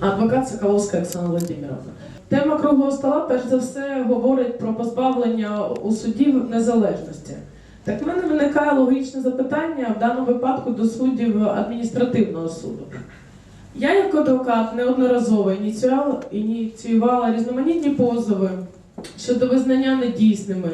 Адвокат Соколовська Оксана Володимировна. Тема круглого стола перш за все говорить про позбавлення у судів незалежності. Так в мене виникає логічне запитання в даному випадку до суддів адміністративного суду. Я, як адвокат, неодноразово ініціювала, різноманітні позови щодо визнання недійсними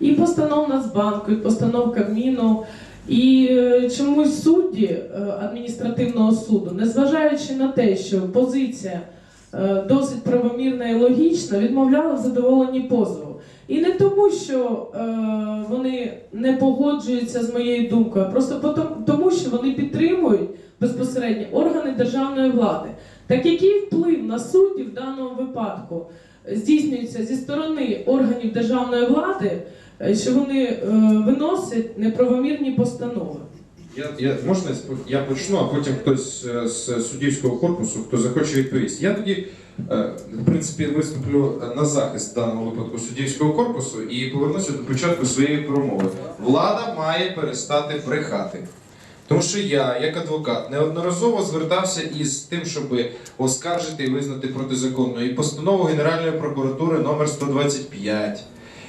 і постанов Нацбанку, і постанов Кабміну. І е, чомусь судді е, адміністративного суду, незважаючи на те, що позиція е, досить правомірна і логічна, відмовляли в задоволенні позову. І не тому, що вони не погоджуються з моєю думкою, а просто тому, що вони підтримують безпосередньо органи державної влади. Так який вплив на судді в даному випадку здійснюється зі сторони органів державної влади, що вони е, виносять неправомірні постанови? Я, я, можна я почну, а потім хтось е, з суддівського корпусу, хто захоче відповісти. Я тоді, е, в принципі, виступлю на захист в даному випадку суддівського корпусу і повернуся до початку своєї промови. Влада має перестати брехати. Тому що я, як адвокат, неодноразово звертався із тим, щоб оскаржити і визнати протизаконною і постанову Генеральної прокуратури номер 125,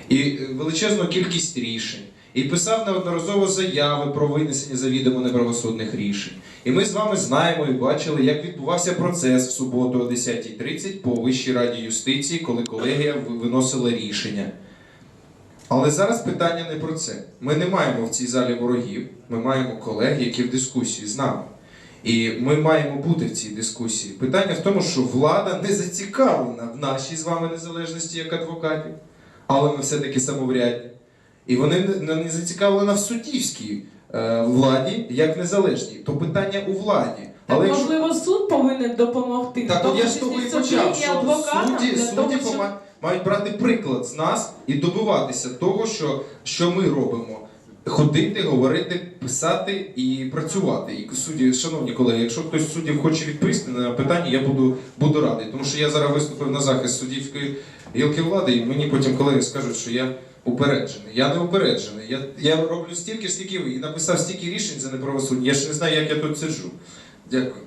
і е, величезну кількість рішень. І писав неодноразово заяви про винесення завідомо неправосудних рішень. І ми з вами знаємо і бачили, як відбувався процес в суботу о 10.30 по Вищій раді юстиції, коли колегія виносила рішення. Але зараз питання не про це. Ми не маємо в цій залі ворогів, ми маємо колег, які в дискусії з нами. І ми маємо бути в цій дискусії. Питання в тому, що влада не зацікавлена в нашій з вами незалежності як адвокатів, але ми все-таки самоврядні. І вони не, не зацікавлена в суддівській е, владі як незалежній. То питання у владі. Так, Але якщо можливо, суд повинен допомогти. так, от я ж того і почав, що судді, судді того, що... мають брати приклад з нас і добиватися того, що, що ми робимо. Ходити, говорити, писати і працювати. І судді, шановні колеги, якщо хтось суддів хоче відповісти на питання, я буду, буду радий. Тому що я зараз виступив на захист суддівської гілки влади, і мені потім колеги скажуть, що я упереджений. Я не упереджений. Я, я роблю стільки, скільки ви, і написав стільки рішень за неправосудні. Я ж не знаю, як я тут сиджу. Дякую.